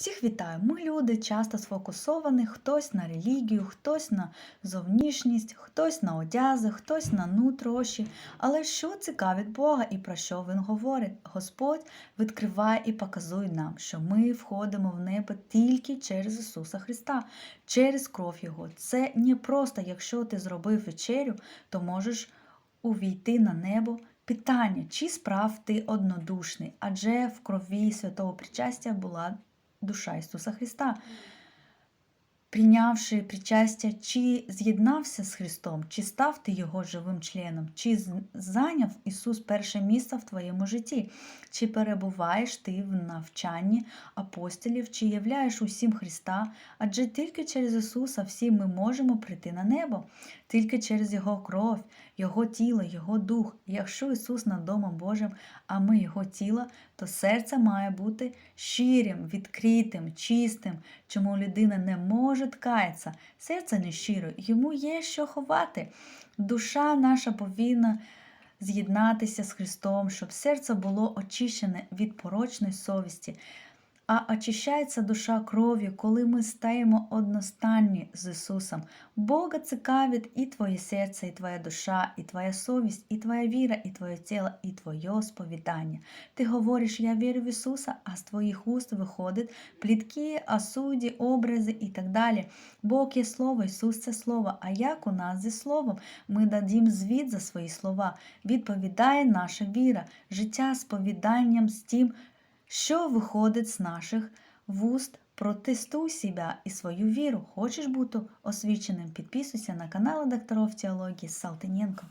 Всіх вітаю! Ми люди часто сфокусовані хтось на релігію, хтось на зовнішність, хтось на одязи, хтось на нутрощі. Але що цікавить Бога і про що Він говорить? Господь відкриває і показує нам, що ми входимо в небо тільки через Ісуса Христа, через кров Його. Це не просто, якщо ти зробив вечерю, то можеш увійти на небо. Питання, чи справ ти однодушний, адже в крові святого причастя була душа Ісуса Христа. Прийнявши причастя, чи з'єднався з Христом, чи став ти Його живим членом, чи зайняв Ісус перше місце в твоєму житті, чи перебуваєш ти в навчанні апостолів, чи являєш усім Христа, адже тільки через Ісуса всі ми можемо прийти на небо, тільки через Його кров, Його тіло, Його дух. Якщо Ісус над Домом Божим, а ми Його тіло, то серце має бути щирим, відкритим, чистим. Чому людина не може каятися? Серце не щиро, йому є що ховати. Душа наша повинна з'єднатися з Христом, щоб серце було очищене від порочної совісті. А очищається душа кров'ю, коли ми стаємо одностанні з Ісусом. Бога цікавить і твоє серце, і твоя душа, і твоя совість, і твоя віра, і твоє тіло, і твоє сповідання. Ти говориш, я вірю в Ісуса, а з твоїх уст виходять плітки, осуді, образи і так далі. Бог є Слово, Ісус це Слово. А як у нас зі Словом? Ми дадім звіт за свої слова. Відповідає наша віра, життя сповіданням з тим, що виходить з наших вуст. Протестуй себе і свою віру. Хочеш бути освіченим? Підписуйся на канал докторов теології Салтиненко.